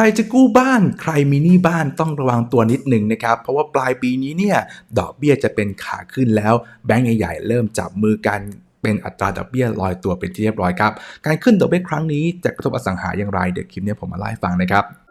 รจะกู้บ้าน ใครมีหนี้บ้านต้องระวังตัวนิดหนึ่งนะครับ เพราะว่าปลายปีนี้เนี่ยดอกเบี้ยจะเป็นขาขึ้นแล้ว แบงก์ใหญ่ๆเริ่มจับมือกันเป็นอัตราดอกเบี้ยลอยตัวเป็นที่เรียบร้อยครับ การขึ้นดอกเบี้ยครั้งนี้จะกระทบอสังหาอย่างไร เดี๋ยวคลิปนี้ผมมาเล่าฟังนะครับ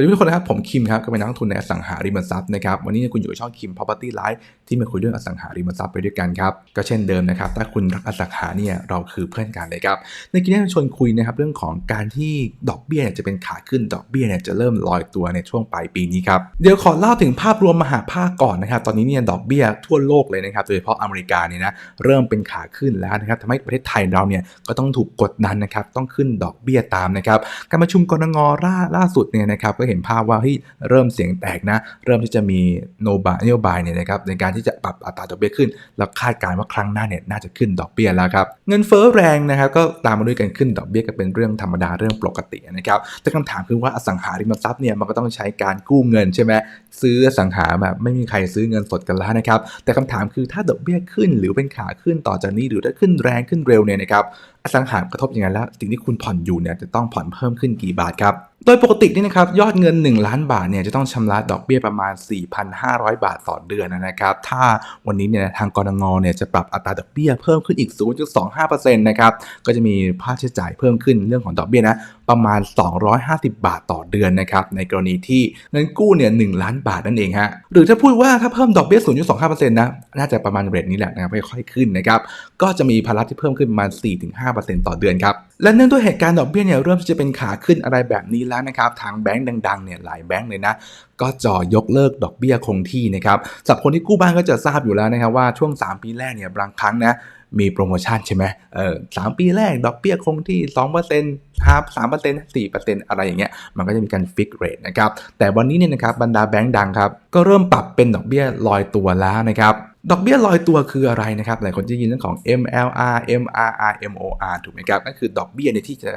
วัสดีทุกคนนะครับ ผมคิมครับก็เป็นนักลงทุนในอสังหาริมทรัพย์นะครับวันนี้คุณอยู่กับช่องคิม Property Life ที่มาคุยเรื่องอสังหาริมทรัพย์ไปด้วยกันครับก็เช่นเดิมนะครับถ้าคุณรักอสังหาเนี่ยเราคือเพื่อนกันเลยครับในคลิปนี้จะชวนคุยนะครับเรื่องของการที่ดอกเบี้ยเนี่ยจะเป็นขาขึ้นดอกเบี้ยเนี่ยจะเริ่มลอยตัวในช่วงปลายปีนี้ครับเดี๋ยวขอเล่าถึงภาพรวมมหาภาคก่อนนะครับตอนนี้เนี่ยดอกเบี้ยทั่วโลกเลยนะครับโดยเฉพาะอเมริกาเนี่ยนะเริ่มเป็นขาขึ้นแล้วนะครับทำให้ประเทศไทยเราเนี่ยก็ต้องถูกกดดันนะครับต้องขึ้นดอกเบี้ยตามนะครับการประชุมกรงล่าล่าสุดเนี่ยนะครับก็เห็นภาพว่าเฮ้ยเริ่มเสียงแตกนะ เริ่มที่จะมีโนบานโยบายเนี่ยนะครับในการที่จะปรับอัตราดอกเบี้ยขึ้น แล้วคาดการณ์ว่าครั้งหน้าเนี่ยน่าจะขึ้นดอกเบี้ยแล้วครับเงินเฟ้อแรงนะครับก็ตามมาด้วยการขึ้นดอกเบี้ยก็เป็นเรื่องธรรมดาเรื่องปกตินะครับแต่คำถามคือว่าอสังหาริมทรัพย์เนี่ยมันก็ต้องใช้การกู้เงินใช่ไหมซื้ออสังหาแบบไม่มีใครซื้อเงินสดกันแล้วนะครับแต่คำถามคือถ้าดอกเบี้ยขึ้นหรือเป็นขาขึ้นต่อจากนี้หรือถ้าขึ้นแรงขึ้นเร็วเนี่ยนะครับอสังหากระทบยังไงแล้วสิ่งที่คุณผ่อนอยู่เนี่ยจะต้องผ่อนเพิ่มขึ้นกี่บาทครับ ดยปกตินี่นะครับยอดเงิน 1 ล้านบาทเนี่ยจะต้องชำระดอกเบี้ยประมาณ 4,500 บาทต่อเดือนนะครับ ถ้าวันนี้เนี่ยทางกรงเนี่ยจะปรับอัตราดอกเบี้ยเพิ่มขึ้นอีก 0.25%นะครับก็จะมีค่าใช้จ่ายเพิ่มขึ้นเรื่องของดอกเบี้ยนะ ประมาณ 250 บาทต่อเดือนนะครับในกรณีที่เงินกู้เนี่ย1ล้านบาทนั่นเองฮะหรือถ้าพูดว่าถ้าเพิ่มดอกเบี้ย 0.25%นะน่าจะประมาณเรทนี้แหละนะครับค่อยๆขึ้นนะครับก็จะมีภาระที่เพิ่มขึ้นประมาณ 4-5%ต่อเดือนครับและเนื่องด้วยเหตุการณ์ดอกเบี้ยเนี่ยเริ่มจะเป็นขาขึ้นอะไรแบบนี้แล้วนะครับทางแบงก์ดังๆเนี่ยหลายแบงก์เลยนะก็จ่อยกเลิกดอกเบี้ยคงที่นะครับสำหรับคนที่กู้บ้านก็จะทราบอยู่แล้วนะครับว่าช่วง 3 ปีแรกเนี่ยบางครั้งนะ มีโปรโมชั่นใช่ไหมเออสามปีแรกดอกเบี้ยคงที่2%ห้าสามเปอร์เซ็นต์สี่เปอร์เซ็นต์อะไรอย่างเงี้ยมันก็จะมีการฟิกเรทนะครับแต่วันนี้เนี่ยนะครับบรรดาแบงก์ดังครับก็เริ่มปรับเป็นดอกเบี้ยลอยตัวแล้วนะครับ ดอกเบี้ยลอยตัวคืออะไรนะครับหลายคนจะยินเรื่องของ MLR MRR MOR ถูกไหมครับนั่นคือดอกเบี้ยในที่จะ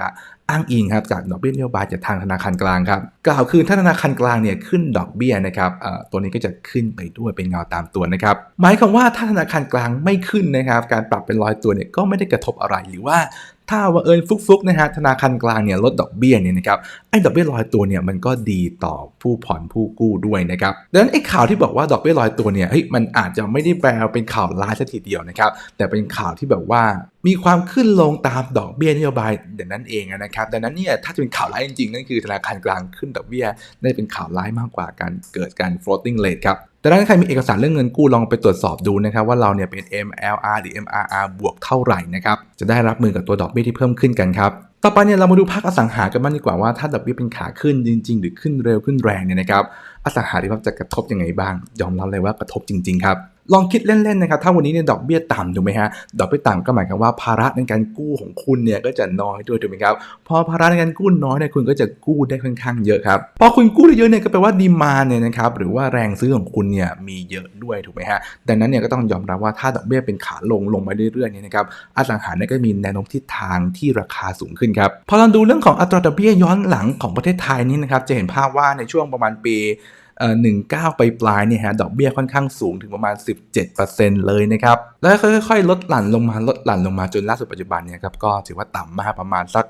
อ้างอิงครับจากดอกเบี้ยนโยบายจากทางธนาคารกลางครับกล่าวคือถ้าธนาคารกลางเนี่ยขึ้นดอกเบี้ยนะครับตัวนี้ก็จะขึ้นไปด้วยเป็นเงาตามตัวนะครับหมายความว่าถ้าธนาคารกลางไม่ขึ้นนะครับการปรับเป็นลอยตัวเนี่ยก็ไม่ได้กระทบอะไรหรือว่า ถ้าว่าเอิญฟุกๆนะฮะธนาคารกลางเนี่ยลดดอกเบี้ยเนี่ยนะครับไอ้ดอกเบี้ยลอยตัวเนี่ยมันก็ดีต่อผู้ผ่อนผู้กู้ด้วยนะครับดังนั้นไอ้ข่าวที่บอกว่าดอกเบี้ยลอยตัวเนี่ยเฮ้ยมันอาจจะไม่ได้แปลเป็นข่าวร้ายซะทีเดียวนะครับแต่เป็นข่าวที่แบบว่ามีความขึ้นลงตามดอกเบี้ยนโยบายอย่างนั้นเองนะครับ ดังนั้นเนี่ยถ้าจะเป็นข่าวร้ายจริงๆ นั่นคือธนาคารกลางขึ้นดอกเบี้ยได้เป็นข่าวร้ายมากกว่าการเกิดการ floating rate ครับ แต่ถ้าใครมีเอกสารเรื่องเงินกู้ลองไปตรวจสอบดูนะครับว่าเราเนี่ยเป็น MLR หรือ MRR บวกเท่าไหร่นะครับจะได้รับมือกับตัวดอกเบี้ยที่เพิ่มขึ้นกันครับต่อไปเนี่ยเรามาดูภาคอสังหากันบ้างดีกว่าว่าถ้าดอกเบี้ยเป็นขาขึ้นจริง ๆ หรือขึ้นเร็วขึ้นแรงเนี่ยนะครับอสังหาริมทรัพย์จะกระทบยังไงบ้าง ยอมรับเลยว่ากระทบจริง ๆ ครับ ลองคิดเล่นๆนะครับ ถ้าวันนี้เนี่ยดอกเบี้ยต่ำถูกไหมฮะ ดอกเบี้ยต่ำก็หมายความว่าภาระในการกู้ของคุณเนี่ยก็จะน้อยด้วยถูกไหมครับ พอภาระในการกู้น้อยเนี่ยคุณก็จะกู้ได้ค่อนข้างเยอะครับ พอคุณกู้ได้เยอะเนี่ยก็แปลว่าดีมาเนี่ยนะครับหรือว่าแรงซื้อของคุณเนี่ยมีเยอะด้วยถูกไหมฮะ ดังนั้นเนี่ยก็ต้องยอมรับว่าถ้าดอกเบี้ยเป็นขาลงลงมาเรื่อยๆเนี่ยนะครับ อสังหาเนี่ยก็มีแนวโน้มทิศทางที่ราคาสูงขึ้นครับ พอเราดูเรื่องของอัตราดอกเบี้ยย้อนหลังของประเทศไทยนี่นะครับจะเห็นภาพว่าในช่วงประมาณปี หนึ่งเก้าไปปลายเนี่ยฮะดอกเบี้ยค่อนข้างสูงถึงประมาณ 17%เลยนะครับ แล้วค่อยๆ ลดหลั่นลงมาลดหลั่นลงมาจนล่าสุดปัจจุบันเนี่ยครับก็ถือว่าต่ำมากประมาณสัก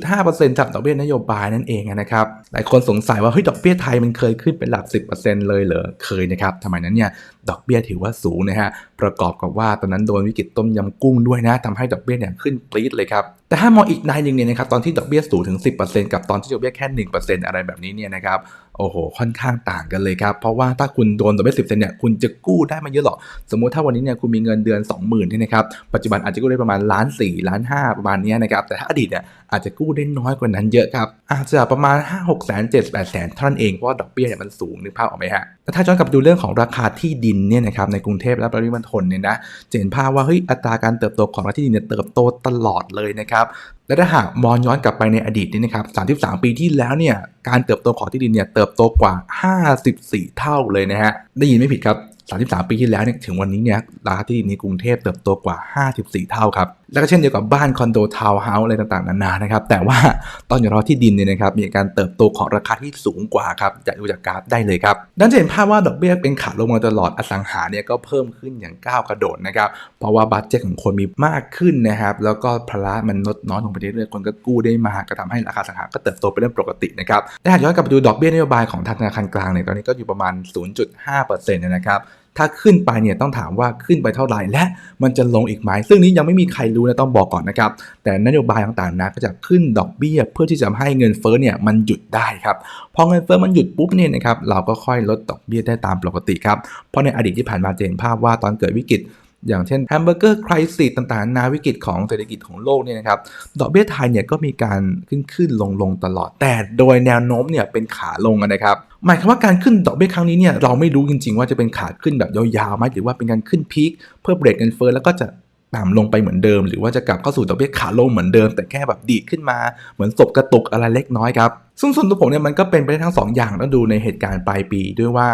0.5%จากดอกเบี้ยนโยบายนั่นเองนะครับหลายคนสงสัยว่าเฮ้ยดอกเบี้ยไทยมันเคยขึ้นเป็นหลัก 10%เลยเหรอเคยนะครับทำไมนั้นเนี่ย ดอกเบี้ยถือว่าสูงนะฮะประกอบกับว่าตอนนั้นโดนวิกฤตต้มยำกุ้งด้วยนะทำให้ดอกเบี้ยเนี่ยขึ้นปรี๊ดเลยครับแต่ถ้ามองอีกนายหนึ่งเนี่ยนะครับตอนที่ดอกเบี้ยสูงถึง 10%กับตอนที่ดอกเบี้ยแค่ 1%อะไรแบบนี้เนี่ยนะครับโอ้โห ค่อนข้างต่างกันเลยครับ เพราะว่าถ้าคุณโดนดอกเบี้ยสิบเซนเนี่ย คุณจะกู้ได้ไม่เยอะหรอก สมมุติถ้าวันนี้เนี่ย คุณมีเงินเดือน 20,000ใช่ไหมครับ ปัจจุบันอาจจะกู้ได้ประมาณล้านสี่ล้านห้าประมาณนี้นะครับ แต่ถ้าอดีตเนี่ย อาจจะกู้ได้น้อยกว่านั้นเยอะครับ อาจจะประมาณ 5 6 7 8แสนเท่านั้นเอง เพราะดอกเบี้ยเนี่ยมันสูงนึกภาพออกไหมฮะ แต่ถ้าย้อนกลับดูเรื่องของราคาที่ดินเนี่ยนะครับในกรุงเทพและปริมณฑลเนี่ยนะจะเห็นภาพว่าเฮ้ยอัตราการเติบโตของราที่ดินเนี่ยเติบโตตลอดเลยนะครับและถ้าหากมองย้อนกลับไปในอดีตนี่นะครับ 33 ปีที่แล้วเนี่ย การเติบโตของที่ดินเนี่ยเติบโตกว่า 54 เท่าเลยนะฮะ ได้ยินไม่ผิดครับ 33 ปีที่แล้วเนี่ยถึงวันนี้เนี่ยราคาที่ดินในกรุงเทพเติบโตกว่า 54 เท่าครับแล้วก็เช่นเดียวกับบ้านคอนโดทาวน์เฮาส์อะไรต่างๆนานานะครับ แต่ว่าตอนอยู่รอที่ดินเนี่ยนะครับมีการเติบโตของราคาที่สูงกว่าครับจะดูจากกราฟได้เลยครับดังนั้นจะเห็นภาพว่าดอกเบี้ยเป็นขาลงมาตลอดอสังหาเนี่ยก็เพิ่มขึ้นอย่างก้าวกระโดดนะครับเพราะว่าบัตเจ็ตของคนมีมากขึ้นนะครับแล้วก็ภาระมันลดน้อยลงไปเรื่อยๆคนก็กู้ได้มากก็ทำให้ราคาสังหาก็เติบโตเป็นเรื่องปกตินะครับแต่หากย้อนกลับไปดูดอกเบี้ยนโยบายของทางธนาคารกลางเนี่ยตอนนี้ก็อยู่ประมาณ 0.5%นะครับ ถ้าขึ้นไปเนี่ยต้องถามว่าขึ้นไปเท่าไหร่และมันจะลงอีกไหมซึ่งนี้ยังไม่มีใครรู้นะต้องบอกก่อนนะครับ แต่นโยบายต่างๆนะก็จะขึ้นดอกเบี้ย เพื่อที่จะให้เงินเฟ้อเนี่ยมันหยุดได้ครับพอเงินเฟ้อมันหยุดปุ๊บเนี่ยนะครับเราก็ค่อยลดดอกเบี้ยได้ตามปกติครับเพราะในอดีตที่ผ่านมาจะเห็นภาพว่าตอนเกิดวิกฤต อย่างเช่นแฮมเบอร์เกอร์คริสิสต่างๆ นาวิกฤตของเศรษฐกิจของโลกเนี่ยนะครับ ดอกเบี้ยไทยเนี่ยก็มีการขึ้นขึ้นลงลงตลอด แต่โดยแนวโน้มเนี่ยเป็นขาลงนะครับ หมายความว่าการขึ้นดอกเบี้ยครั้งนี้เนี่ยเราไม่รู้จริงๆ ว่าจะเป็นขาขึ้นแบบยาวๆไหมหรือว่าเป็นการขึ้นพีคเพื่อเบรกเงินเฟ้อแล้วก็จะ ต่ำลงไปเหมือนเดิม หรือว่าจะกลับเข้าสู่ดอกเบี้ยขาลงเหมือนเดิม แต่แค่แบบดีขึ้นมาเหมือนศพกระตุกอะไรเล็กน้อยครับซึ่งส่วนตัวผมเนี่ยมันก็เป็นไปได้ทั้งสองอย่างต้องดูในเหตุการณ์ปลายปี ด้วยว่า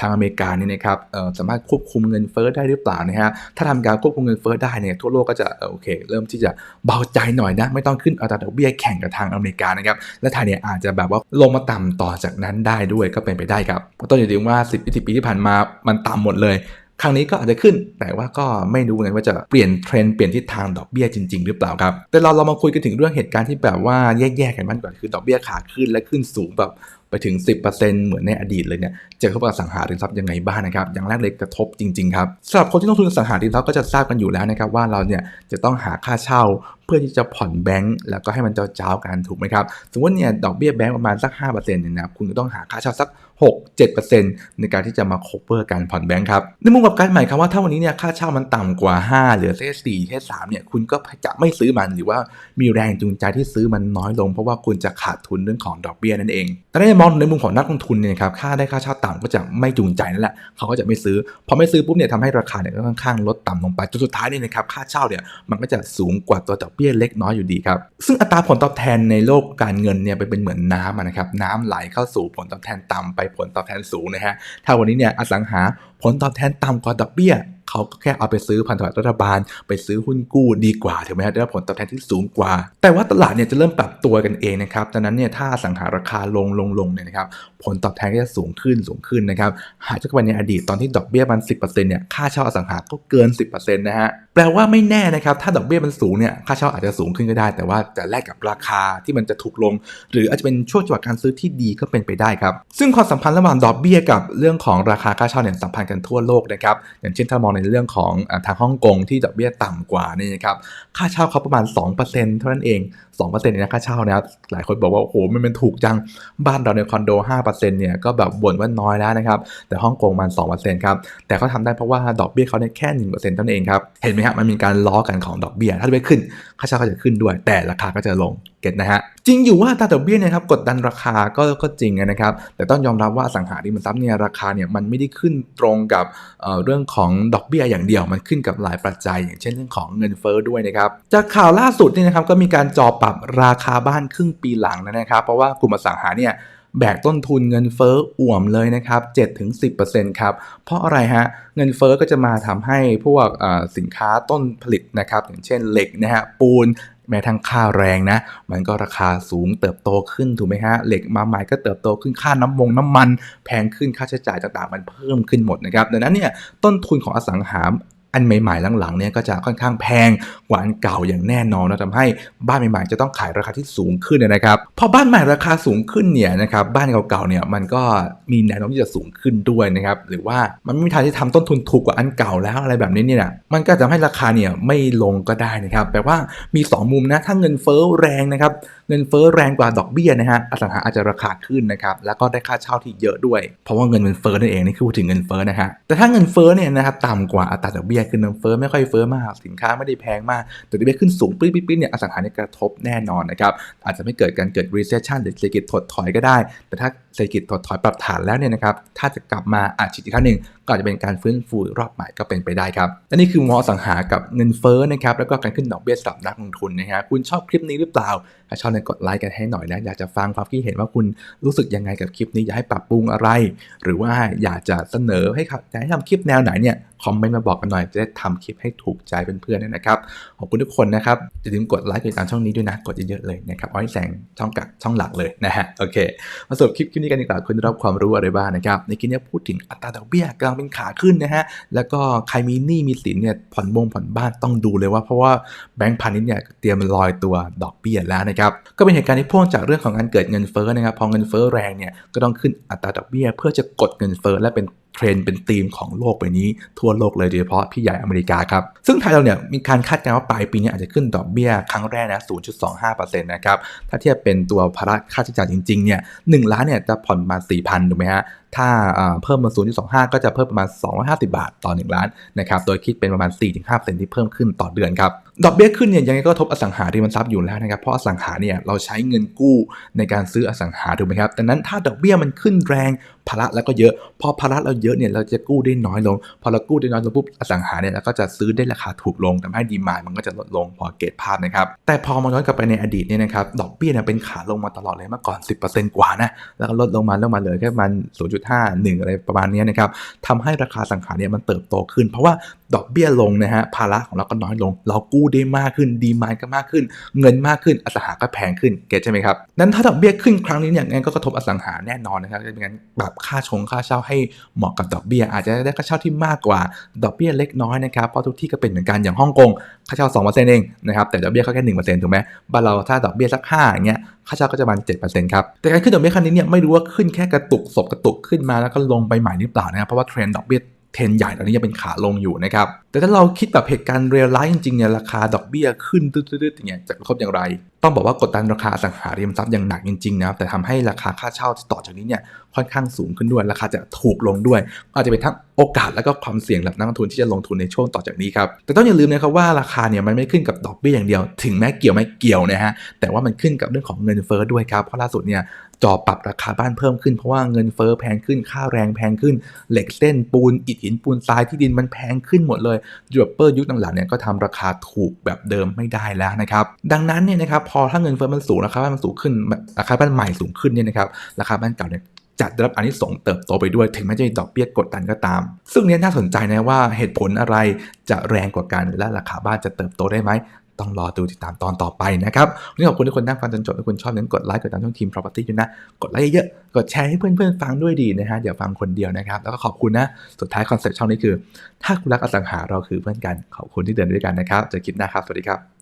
ทางอเมริกาเนี่ยนะครับสามารถควบคุมเงินเฟ้อได้หรือเปล่านะฮะถ้าทำการควบคุมเงินเฟ้อได้เนี่ยทั่วโลกก็จะโอเค เริ่มที่จะเบาใจหน่อยนะไม่ต้องขึ้นอัตราดอกเบี้ยแข่งกับทางอเมริกานะครับและไทยเนี่ยอาจจะแบบว่าลงมาต่ำต่อจากนั้นได้ด้วยก็เป็นไปได้ครับเพราะต้องอย่าลืมว่า 10 20 ปีที่ผ่านมามันต่ำหมดเลย ครั้งนี้ก็อาจจะขึ้น แต่ว่าก็ไม่รู้เหมือนกันว่าจะเปลี่ยนเทรนด์เปลี่ยนทิศทางดอกเบี้ยจริง ๆ หรือเปล่าครับ แต่เราเรามาคุยกันถึงเรื่องเหตุการณ์ที่แบบว่าแยกๆกันบ้างก่อนคือดอกเบี้ยขาขึ้นและขึ้นสูงแบบ ไปถึง 10%เหมือนในอดีตเลยเนี่ยจะกระทบกับสังหาริมทรัพย์ยังไงบ้างนะครับ อย่างแรกเลยกระทบจริงๆครับสำหรับคนที่ลงทุนอสังหาริมทรัพย์ก็จะทราบกันอยู่แล้วนะครับว่าเราเนี่ยจะต้องหาค่าเช่าเพื่อที่จะผ่อนแบงก์แล้วก็ให้มันเจ้าๆกันถูกไหมครับสมมติเนี่ยดอกเบี้ยแบงก์ประมาณสัก5%เนี่ยนะครับคุณก็ต้องหาค่าเช่าสัก 6-7%ในการที่จะมา cover การผ่อนแบงก์ครับในมุมกับกันหมายความว่าถ้าวันนี้เนี่ยค่าเช่ามันต่ำกว่า 5 เหลือแค่4แค่3เนี่ยคุณก็จะไม่ซื้อมันหรือว่ามีแรงจูงใจที่ซื้อมันน้อยลง เพราะว่าคุณจะขาดทุนเรื่องของดอกเบี้ยนั่นเองแต่ในมองในมุมของนักลงทุนเนี่ยครับค่าได้ค่าเช่าต่ำก็จะไม่จูงใจนั่นแหละเขาก็จะไม่ซื้อพอไม่ซื้อปุ๊บเนี่ยทำให้ราคาเนี่ยก็ค่อนข้างลดต่ำลงไปจนสุดท้ายเนี่ยนะครับค่าเช่าเนี่ยมันก็จะสูงกว่าตัวดอกเบี้ยเล็กน้อยอยู่ดีครับซึ่งอัตราผลตอบแทนในโลกการเงินเนี่ยไปเป็นเหมือนน้ำนะครับน้ำไหลเข้าสู่ผลตอบแทนต่ำไปผลตอบแทนสูงนะฮะถ้าวันนี้เนี่ยอสังหาผลตอบแทนต่ำกว่าดอกเบี้ย เขาก็แค่เอาไปซื้อพันธบัตรรัฐบาล ไปซื้อหุ้นกู้ดีกว่าถูกไหมครับได้ผลตอบแทนที่สูงกว่า แต่ว่าตลาดเนี่ยจะเริ่มปรับตัวกันเองนะครับดังนั้นเนี่ยถ้าสังหาราคาลงลงลงเนี่ยนะครับผลตอบแทนก็จะสูงขึ้นสูงขึ้นนะครับหากจะไปในอดีตตอนที่ดอกเบี้ยมัน 10%เนี่ยค่าเช่าอสังหาก็เกิน 10%นะฮะแปลว่าไม่แน่นะครับถ้าดอกเบี้ยมันสูงเนี่ยค่าเช่าอาจจะสูงขึ้นก็ได้ แต่ว่าจะแลกกับราคาที่มันจะถูกลง หรืออาจจะเป็นช่วงจังหวะการซื้อที่ดีก็เป็นไปได้ครับซึ่งความสัมพันธ์ระหว่างดอกเบี้ยกับเรื่องของราคาค่าเช่าเนี่ยสัมพันธ์กันทั่วโลกนะครับอย่างเช่นถ้ามองในในเรื่องของทางฮ่องกงที่ดอกเบี้ยต่ำกว่านี่นะครับค่าเช่าเขาประมาณ 2%เท่านั้นเอง2%เนี่ยนะค่าเช่านะครับหลายคนบอกว่าโอ้โหมันเป็นถูกจังบ้านเราในคอนโด5%เนี่ยก็แบบบ่นว่าน้อยแล้วนะครับแต่ฮ่องกงมัน2%ครับแต่เขาทำได้เพราะว่าดอกเบี้ยเขาเนี่ยแค่1%เท่านั้นเองครับเห็นไหมครับมันมีการล้อกันของดอกเบี้ยถ้าดอกเบี้ยขึ้นค่าเช่าก็จะขึ้นด้วย แต่ราคาก็จะลงเก็ตนะฮะจริงอยู่ว่าตาดอกเบี้ยเนะครับกดดันราคาก็ก็จริงนะครับแต่ต้องยอมรับว่าสังหาริมทรัพย์เนี่ยราคาเนี่ยมันไม่ได้ขึ้นตรงกับเเรื่องของดอกเบี้ยอย่างเดียวมันขึ้นกับหลายปัจจัย อย่างเช่นเรื่องของเงินเฟ้อด้วยนะครับ จากข่าวล่าสุดนี่นะครับก็มีการจอปรับราคาบ้านครึ่งปีหลังนะครับ เพราะว่ากลุ่มอสังหาเนี่ยแบกต้นทุนเงินเฟ้ออ่วมเลยนะครับ7-10%ครับ เพราะอะไรฮะ เงินเฟ้อก็จะมาทำให้พวกสินค้าต้นผลิตนะครับ อย่างเช่นเหล็กนะฮะปูน แม้ทั้งค่าแรงนะ มันก็ราคาสูงเติบโตขึ้นถูกไหมฮะเหล็กมาใหม่ก็เติบโตขึ้นค่าน้ำมงน้ำมัน แพงขึ้นค่าใช้จ่ายต่างๆ มันเพิ่มขึ้นหมดนะครับดังนั้นเนี่ยต้นทุนของอสังหา อันใหม่ๆหลังๆเนี่ยก็จะค่อนข้างแพงกว่าอันเก่าอย่างแน่นอนนะทำให้บ้านใหม่ๆจะต้องขายราคาที่สูงขึ้นนะครับพอบ้านใหม่ราคาสูงขึ้นเนี่ยนะครับบ้านเก่าๆเนี่ยมันก็มีแนวโน้มที่จะสูงขึ้นด้วยนะครับหรือว่ามันไม่มีทางที่ทำต้นทุนถูกกว่าอันเก่าแล้วอะไรแบบนี้เนี่ยมันก็จะทำให้ราคาเนี่ยไม่ลงก็ได้นะครับแปลว่ามี 2 มุมนะถ้าเงินเฟ้อแรงนะครับเงินเฟ้อแรงกว่าดอกเบี้ยนะฮะอสังหาอาจจะราคาขึ้นนะครับแล้วก็ได้ค่าเช่าที่เยอะด้วย เพราะว่าเงินมันเฟ้อนั่นเองนี่คือพูดถึงเงินเฟ้อนะฮะแต่ถ้าเงินเฟ้อเนี่ยนะครับต่ำกว่าอัตราดอกเบี้ยยคือเงินเฟ้อไม่ค่อยเฟ้อมาก สินค้าไม่ได้แพงมาก แต่ดอกเบี้ยขึ้นสูงปิ๊ดปิ๊ดปิ๊ดเนี่ยอสังหาเนี่ยกระทบแน่นอนนะครับอาจจะไม่เกิดการเกิด recession หรือเศรษฐกิจถดถอยก็ได้ แต่ถ้าเศรษฐกิจถดถอยปรับฐานแล้วเนี่ยนะครับถ้าจะกลับมาอาจจะอีกครั้งหนึ่งก็อาจจะเป็นการฟื้นฟูรอบใหม่ก็เป็นไปได้ครับและนี่คือมอสังหากับเงินเฟ้อนะครับแล้วก็การขึ้นดอกเบี้ยสำหรับนักลงทุนนะฮะคุณชอบคลิปนี้หรือเปล่า ถ้าชอบเนี่ยกดไลค์กันให้หน่อยนะอยากจะฟังความคิดเห็นว่าคุณรู้สึกยังไงกับคลิปนี้อยากให้ปรับปรุงอะไร หรือว่าอยากจะเสนอให้ครับอยากให้ทำคลิปแนวไหนเนี่ยคอมเมนต์มาบอกกันหน่อยจะได้ทำคลิปให้ถูกใจเพื่อนๆนะครับขอบคุณทุกคนนะครับอย่าลืมกดไลค์กดติดตามช่องนี้ด้วยนะกดเยอะๆเลยนะครับอาให้แสงช่องกักช่องหลักเลยนะฮะโอเคมาสรุปคลิปคลิปนี้กันดีกว่าคุณได้รับความรู้อะไรบ้างนะครับในคลิปนี้พูดถึงอัตราดอกเบี้ยกำลังเป็นขาขึ้นนะฮะแล้วก็ใครมีหนี้มีสินเนี่ยผ่อนบงผ่อนบ้านต้องดูเลยว่าเพราะว่าแบงก์พาณิชย์เนี่ยเตรียมลอยตัวดอกเบี้ยแล้วนะครับก็เป็นเหตุการณ์ที่พ่วงจากเรื่องของการเกิดเงินเฟ้อนะครับพอเงินเฟ้อแรงเนี่ยก็ต้องขึ้นอัตราดอกเบี้ย เพื่อจะกดเงินเฟ้อและเป็น เทรนเป็นธีมของโลกใบนี้ทั่วโลกเลยโดยเฉพาะพี่ใหญ่อเมริกาครับ ซึ่งไทยเราเนี่ยมีการคาดการณ์ว่าปลายปีนี้อาจจะขึ้นดอกเบี้ยครั้งแรกนะ 0.25%นะครับ ถ้าเทียบเป็นตัวภาระค่าใช้จ่ายจริงๆ เนี่ยหล้านเนี่ยจะผ่อนมา 4,000 ถูกไหมฮะ ถ้าเพิ่มมา 0.25 ก็จะเพิ่มประมาณ 250 บาทต่อ 1 ล้านนะครับ โดยคิดเป็นประมาณ 4-5%ที่เพิ่มขึ้นต่อเดือนครับดอกเบี้ยขึ้นเนี่ยยังไงก็ทบอสังหาริมทรัพย์อยู่แล้วนะครับเพราะอสังหาเนี่ยเราใช้เงินกู้ในการซื้ออสังหาถูกไหมครับดังนั้นถ้าดอกเบี้ยมันขึ้นแรง ภาระแล้วก็เยอะ พอภาระเราเยอะเนี่ยเราจะกู้ได้น้อยลง พอเรากู้ได้น้อยลงปุ๊บอสังหาเนี่ยเราก็จะซื้อได้ราคาถูกลงทำให้ดีมานมันก็จะลดลงพอเกตภาพนะครับแต่พอมาย้อนกลับไปในอดีตเนี่ยนะครับดอกเบี้ยเนี่ยเป็นขาลงมาตลอดเลยเมื่อก่อน 10%กว่านะแล้วก็ลดลงมาลงมาเหลือแค่ประมาณ0.5 1 อะไรประมาณนี้นะครับทำให้ราคาสังหาเนี่ยมันเติบโตขึ้น เพราะว่าดอกเบี้ยลงนะฮะภาระของเราก็น้อยลง เรากู้ได้มากขึ้นดีมานก็มากขึ้น เงินมากขึ้นอสังหาก็แพงขึ้นเก็ตใช่ไหมครับนั้นถ้าดอกเบี้ยขึ้นครั้งนี้เนี่ยงั้นก็กระทบอสังหาแน่นอนนะครับจะเป็นการปรับค่าชงค่าเช่าให้เหมาะกับดอกเบี้ย อาจจะได้ค่าเช่าที่มากกว่าดอกเบี้ยเล็กน้อยนะครับเพราะทุกที่ก็เป็นเหมือนกันอย่างฮ่องกงค่าเช่า2%เองนะครับแต่ดอกเบี้ยเขาแค่1%ถูกไหมบ้านเราถ้าดอกเบี้ยสัก5อย่างเงี้ยค่าเช่าก็จะประมาณ7%ครับแต่การขึ้นดอกเบี้ยครั้งนี้เนี่ยไม่รู้ว่าขึ้นแค่กระตุกศพกระตุกขึ้นมาแล้วก็ลงไปใหม่หรือเปล่านะครับเพราะว่าเทรนด์ดอกเบี้ยเทรนใหญ่ตอนนี้ยังเป็นขาลงอยู่นะครับ แต่ถ้าเราคิดแบบเหตุการณ์เรียลไลฟ์จริงๆเนี่ยราคาดอกเบี้ยขึ้นตืดๆอย่างเงี้ยจะกระทบอย่างไร ต้องบอกว่ากดดันราคาอสังหาริมทรัพย์อย่างหนักจริงๆนะครับแต่ทำให้ราคาค่าเช่าต่อจากนี้เนี่ยค่อนข้างสูงขึ้นด้วย ราคาจะถูกลงด้วย อาจจะเป็นทั้งโอกาสและก็ความเสี่ยงสำหรับนักลงทุนที่จะลงทุนในช่วงต่อจากนี้ครับแต่ต้องอย่าลืมนะครับว่าราคาเนี่ยมันไม่ขึ้นกับดอกเบี้ยอย่างเดียว ถึงแม้เกี่ยวไม่เกี่ยวนะฮะแต่ว่ามันขึ้นกับเรื่องของเงินเฟ้อด้วยครับเพราะล่าสุดเนี่ยจอปรับราคาบ้านเพิ่มขึ้นเพราะว่าเงินเฟ้อแพงขึ้นค่าแรงแพงขึ้น เหล็กเส้นปูนอิฐหินปูนทรายที่ดินมันแพงขึ้นหมดเลยยูเปอร์ยุคหลังๆเนี่ยก็ทำราคาถูกแบบเดิมไม่ได้แล้วนะครับดังนั้นเนี่ยนะครับพอถ้าเงินเฟ้อมันสูงราคาบ้านมันสูงขึ้นราคาบ้านใหม่สูงขึ้นเนี่ยนะครับราคาบ้านเก่าเนี่ยจะได้รับอันนี้ส่งเติบโตไปด้วยถึงแม้จะมีดอกเบี้ยกดดันก็ตาม ซึ่งเนี้ยน่าสนใจนะว่าเหตุผลอะไรจะแรงกว่ากัน และราคาบ้านจะเติบโตได้ไหมต้องรอดูติดตามตอนต่อไปนะครับวันนี้ขอบคุณทุกคนที่ฟังจนจบถ้าคุณชอบนั้นกดไลค์กดติดตามช่องทีม property ด้วยนะ กดไลค์เยอะๆกดแชร์ให้เพื่อนๆฟังด้วยดีนะฮะอย่าฟังคนเดียวนะครับ แล้วก็ขอบคุณนะ สุดท้ายคอนเซ็ปต์ช่องนี้คือ ถ้าคุณรักอสังหาเราคือเพื่อนกัน ขอบคุณที่เดินด้วยกันนะครับเจอคลิปหน้าครับ สวัสดีครับ